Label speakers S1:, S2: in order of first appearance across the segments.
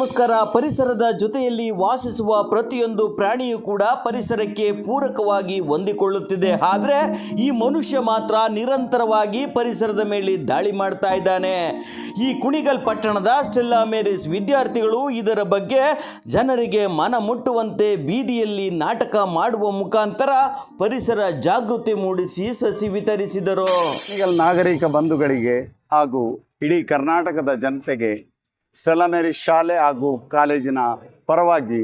S1: ನಮಸ್ಕಾರ. ಪರಿಸರದ ಜೊತೆಯಲ್ಲಿ ವಾಸಿಸುವ ಪ್ರತಿಯೊಂದು ಪ್ರಾಣಿಯೂ ಕೂಡ ಪರಿಸರಕ್ಕೆ ಪೂರಕವಾಗಿ ಹೊಂದಿಕೊಳ್ಳುತ್ತಿದೆ. ಆದರೆ ಈ ಮನುಷ್ಯ ಮಾತ್ರ ನಿರಂತರವಾಗಿ ಪರಿಸರದ ಮೇಲೆ ದಾಳಿ ಮಾಡ್ತಾ ಇದ್ದಾನೆ. ಈ ಕುಣಿಗಲ್ ಪಟ್ಟಣದ ಸ್ಟೆಲ್ಲಾ ಮೇರಿಸ್ ವಿದ್ಯಾರ್ಥಿಗಳು ಇದರ ಬಗ್ಗೆ ಜನರಿಗೆ ಮನ ಮುಟ್ಟುವಂತೆ ಬೀದಿಯಲ್ಲಿ ನಾಟಕ ಮಾಡುವ ಮುಖಾಂತರ ಪರಿಸರ ಜಾಗೃತಿ ಮೂಡಿಸಿ ಸಸಿ ವಿತರಿಸಿದರು.
S2: ನಾಗರಿಕ ಬಂಧುಗಳಿಗೆ ಹಾಗೂ ಇಡೀ ಕರ್ನಾಟಕದ ಜನತೆಗೆ ಸ್ಟೆಲಮೇರಿ ಶಾಲೆ ಹಾಗೂ ಕಾಲೇಜಿನ ಪರವಾಗಿ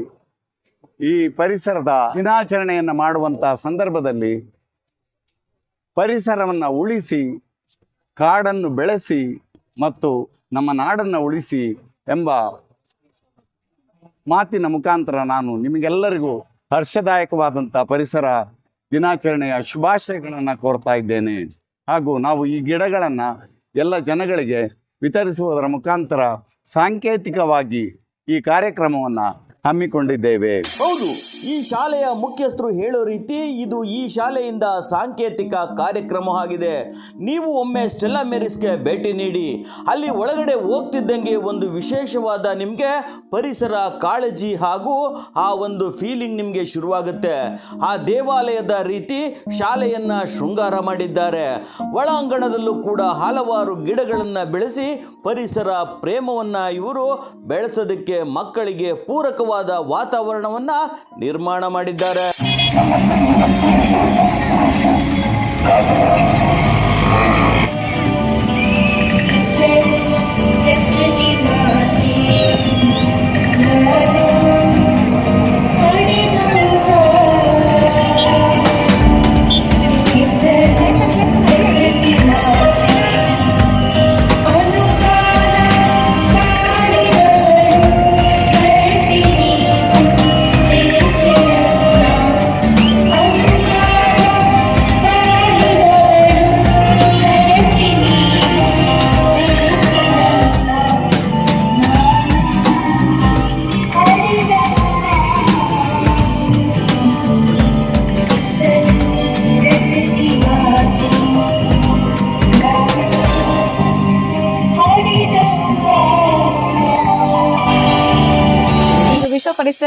S2: ಈ ಪರಿಸರದ ದಿನಾಚರಣೆಯನ್ನು ಮಾಡುವಂಥ ಸಂದರ್ಭದಲ್ಲಿ ಪರಿಸರವನ್ನು ಉಳಿಸಿ, ಕಾಡನ್ನು ಬೆಳೆಸಿ ಮತ್ತು ನಮ್ಮ ನಾಡನ್ನು ಉಳಿಸಿ ಎಂಬ ಮಾತಿನ ಮುಖಾಂತರ ನಾನು ನಿಮಗೆಲ್ಲರಿಗೂ ಹರ್ಷದಾಯಕವಾದಂಥ ಪರಿಸರ ದಿನಾಚರಣೆಯ ಶುಭಾಶಯಗಳನ್ನು ಕೋರ್ತಾ ಇದ್ದೇನೆ. ಹಾಗೂ ನಾವು ಈ ಗಿಡಗಳನ್ನು ಎಲ್ಲ ಜನಗಳಿಗೆ ವಿತರಿಸುವುದರ ಮುಖಾಂತರ ಸಾಂಕೇತಿಕವಾಗಿ ಈ ಕಾರ್ಯಕ್ರಮವನ್ನು ಹಮ್ಮಿಕೊಂಡಿದ್ದೇವೆ.
S1: ಹೌದು. ಈ ಶಾಲೆಯ ಮುಖ್ಯಸ್ಥರು ಹೇಳೋ ರೀತಿ ಇದು ಈ ಶಾಲೆಯಿಂದ ಸಾಂಕೇತಿಕ ಕಾರ್ಯಕ್ರಮ ಆಗಿದೆ. ನೀವು ಒಮ್ಮೆ ಸ್ಟೆಲ್ಲಾ ಮೆರಿಸ್ಗೆ ಭೇಟಿ ನೀಡಿ, ಅಲ್ಲಿ ಒಳಗಡೆ ಹೋಗ್ತಿದ್ದಂಗೆ ಒಂದು ವಿಶೇಷವಾದ ನಿಮಗೆ ಪರಿಸರ, ಕಾಳಜಿ ಹಾಗೂ ಆ ಒಂದು ಫೀಲಿಂಗ್ ನಿಮಗೆ ಶುರುವಾಗುತ್ತೆ. ಆ ದೇವಾಲಯದ ರೀತಿ ಶಾಲೆಯನ್ನು ಶೃಂಗಾರ ಮಾಡಿದ್ದಾರೆ. ಒಳಾಂಗಣದಲ್ಲೂ ಕೂಡ ಹಲವಾರು ಗಿಡಗಳನ್ನು ಬೆಳೆಸಿ ಪರಿಸರ ಪ್ರೇಮವನ್ನು ಇವರು ಬೆಳೆಸೋದಕ್ಕೆ ಮಕ್ಕಳಿಗೆ ಪೂರಕವಾದ ವಾತಾವರಣವನ್ನು ನಿರ್ಮಾಣ ಮಾಡಿದ್ದಾರೆ.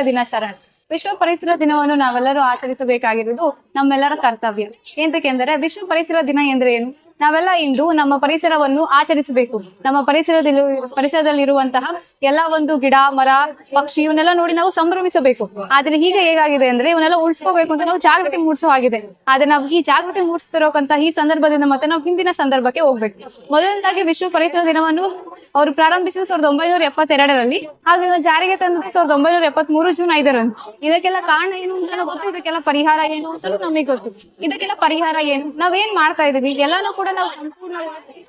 S3: ದಿನಾಚರಣೆ ವಿಶ್ವ ಪರಿಸರ ದಿನವನ್ನು ನಾವೆಲ್ಲರೂ ಆಚರಿಸಬೇಕಾಗಿರುವುದು ನಮ್ಮೆಲ್ಲರ ಕರ್ತವ್ಯ. ಎಂತಕ್ಕೆಂದರೆ ವಿಶ್ವ ಪರಿಸರ ದಿನ ಎಂದ್ರೆ ಏನು? ನಾವೆಲ್ಲ ಇಂದು ನಮ್ಮ ಪರಿಸರವನ್ನು ಆಚರಿಸಬೇಕು. ನಮ್ಮ ಪರಿಸರದಲ್ಲಿ, ಪರಿಸರದಲ್ಲಿರುವಂತಹ ಎಲ್ಲ ಒಂದು ಗಿಡ, ಮರ, ಪಕ್ಷಿ ಇವನ್ನೆಲ್ಲ ನೋಡಿ ನಾವು ಸಂಭ್ರಮಿಸಬೇಕು. ಆದ್ರೆ ಈಗ ಹೇಗಾಗಿದೆ ಅಂದ್ರೆ ಇವನ್ನೆಲ್ಲ ಉಳಿಸ್ಕೋಬೇಕು ಅಂತ ನಾವು ಜಾಗೃತಿ ಮೂಡಿಸೋ ಆಗಿದೆ ಆದ್ರೆ ನಾವು ಈ ಜಾಗೃತಿ ಮೂಡಿಸ್ತಿರೋಕಂತ ಈ ಸಂದರ್ಭದಿಂದ ಮತ್ತೆ ನಾವು ಹಿಂದಿನ ಸಂದರ್ಭಕ್ಕೆ ಹೋಗ್ಬೇಕು. ಮೊದಲನೇದಾಗಿ ವಿಶ್ವ ಪರಿಸರ ದಿನವನ್ನು ಅವರು ಪ್ರಾರಂಭಿಸಿದ ಸಾವಿರದ ಒಂಬೈನೂರ ಎಪ್ಪತ್ತೆರಡರಲ್ಲಿ. ಹಾಗೆ ಇದನ್ನ ಜಾರಿಗೆ ತಂದದ್ದು ಸಾವಿರದ ಒಂಬೈನೂರ ಎಪ್ಪತ್ತ್ ಮೂರು ಜೂನ್ ಐದರಂದು. ಇದಕ್ಕೆಲ್ಲ ಕಾರಣ ಏನು ಅಂತ ಗೊತ್ತು, ಇದಕ್ಕೆಲ್ಲ ಪರಿಹಾರ ಏನು ಅಂತ ನಮಗೆ ಗೊತ್ತು. ಇದಕ್ಕೆಲ್ಲ ಪರಿಹಾರ ಏನು? ನಾವೇನ್ ಮಾಡ್ತಾ ಇದೀವಿ ಎಲ್ಲಾನು ಕೂಡ ನಾವು ಸಂಪೂರ್ಣವಾಗಿ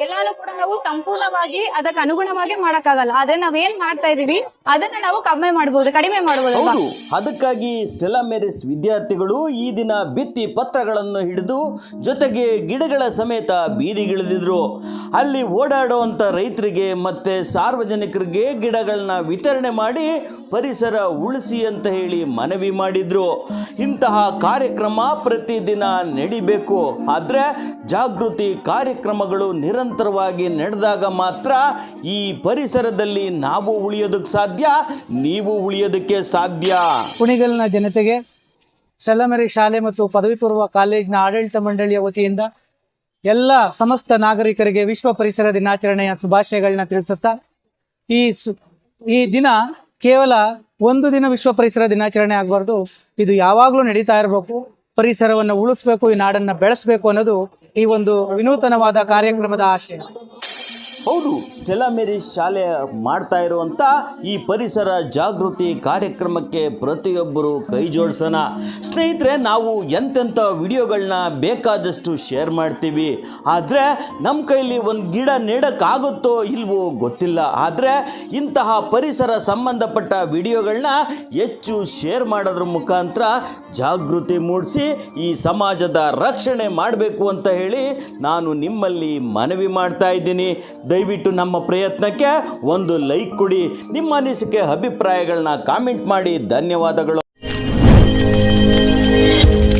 S3: ಎಲ್ಲಾನು ಕೂಡ ನಾವು ಸಂಪೂರ್ಣವಾಗಿ ಅದಕ್ಕೆ ಅನುಗುಣವಾಗಿ ಮಾಡಕ್ಕಾಗಲ್ಲ. ಆದ್ರೆ ನಾವೇನ್ ಮಾಡ್ತಾ ಇದೀವಿ, ಅದನ್ನ ನಾವು ಕಮ್ಮಿ ಮಾಡಬಹುದು ಕಡಿಮೆ ಮಾಡಬಹುದು
S1: ಹೌದು. ಅದಕ್ಕಾಗಿ ಸ್ಟೆಲಾ ಮೇರಿಸ್ ವಿದ್ಯಾರ್ಥಿಗಳು ಈ ದಿನ ಬಿತ್ತಿ ಪತ್ರಗಳನ್ನು ಹಿಡಿದು ಜೊತೆಗೆ ಗಿಡಗಳ ಸಮೇತ ಬೀದಿಗಿಳಿದಿದ್ರು. ಅಲ್ಲಿ ಓಡಾಡುವಂಥ ರೈತರಿಗೆ ಮತ್ತೆ ಸಾರ್ವಜನಿಕರಿಗೆ ಗಿಡಗಳನ್ನ ವಿತರಣೆ ಮಾಡಿ ಪರಿಸರ ಉಳಿಸಿ ಅಂತ ಹೇಳಿ ಮನವಿ ಮಾಡಿದ್ರು. ಇಂತಹ ಕಾರ್ಯಕ್ರಮ ಪ್ರತಿದಿನ ನಡಿಬೇಕು. ಆದ್ರೆ ಜಾಗೃತಿ ಕಾರ್ಯಕ್ರಮಗಳು ನಿರಂತರವಾಗಿ ನಡೆದಾಗ ಮಾತ್ರ ಈ ಪರಿಸರದಲ್ಲಿ ನಾವು ಉಳಿಯೋದಕ್ಕೆ ಸಾಧ್ಯ, ನೀವು ಉಳಿಯೋದಕ್ಕೆ ಸಾಧ್ಯ.
S4: ಕುಣಿಗಲ್ನ ಜನತೆಗೆ ಸೆಲ್ಲಮರಿ ಶಾಲೆ ಮತ್ತು ಪದವಿ ಪೂರ್ವ ಕಾಲೇಜಿನ ಆಡಳಿತ ಮಂಡಳಿಯ ವತಿಯಿಂದ ಎಲ್ಲ ಸಮಸ್ತ ನಾಗರಿಕರಿಗೆ ವಿಶ್ವ ಪರಿಸರ ದಿನಾಚರಣೆಯ ಶುಭಾಶಯಗಳನ್ನ ತಿಳಿಸುತ್ತಾ, ಈ ಈ ದಿನ ಕೇವಲ ಒಂದು ದಿನ ವಿಶ್ವ ಪರಿಸರ ದಿನಾಚರಣೆ ಆಗಬಾರ್ದು. ಇದು ಯಾವಾಗಲೂ ನಡೀತಾ ಇರಬೇಕು. ಪರಿಸರವನ್ನು ಉಳಿಸ್ಬೇಕು, ಈ ನಾಡನ್ನು ಬೆಳೆಸಬೇಕು ಅನ್ನೋದು ಈ ಒಂದು ವಿನೂತನವಾದ ಕಾರ್ಯಕ್ರಮದ ಆಶಯ.
S1: ಹೌದು ಸ್ಟೆಲಾ ಮೇರಿ ಶಾಲೆ ಮಾಡ್ತಾ ಇರುವಂಥ ಈ ಪರಿಸರ ಜಾಗೃತಿ ಕಾರ್ಯಕ್ರಮಕ್ಕೆ ಪ್ರತಿಯೊಬ್ಬರು ಕೈ ಜೋಡಿಸೋಣ. ಸ್ನೇಹಿತರೆ, ನಾವು ಎಂತೆಂಥ ವಿಡಿಯೋಗಳನ್ನ ಬೇಕಾದಷ್ಟು ಶೇರ್ ಮಾಡ್ತೀವಿ. ಆದರೆ ನಮ್ಮ ಕೈಲಿ ಒಂದು ಗಿಡ ನೆಡೋಕ್ಕಾಗುತ್ತೋ ಇಲ್ವೋ ಗೊತ್ತಿಲ್ಲ. ಆದರೆ, ಇಂತಹ ಪರಿಸರ ಸಂಬಂಧಪಟ್ಟ ವಿಡಿಯೋಗಳನ್ನ ಹೆಚ್ಚು ಶೇರ್ ಮಾಡೋದ್ರ ಮುಖಾಂತರ ಜಾಗೃತಿ ಮೂಡಿಸಿ, ಈ ಸಮಾಜದ ರಕ್ಷಣೆ ಮಾಡಬೇಕು ಅಂತ ಹೇಳಿ ನಾನು ನಿಮ್ಮಲ್ಲಿ ಮನವಿ ಮಾಡ್ತಾ ಇದ್ದೀನಿ. ದಯವಿಟ್ಟು ನಮ್ಮ ಪ್ರಯತ್ನಕ್ಕೆ ಒಂದು ಲೈಕ್ ಕೊಡಿ. ನಿಮ್ಮ ಅನಿಸಿಕೆ ಅಭಿಪ್ರಾಯಗಳನ್ನ ಕಾಮೆಂಟ್ ಮಾಡಿ. ಧನ್ಯವಾದಗಳು.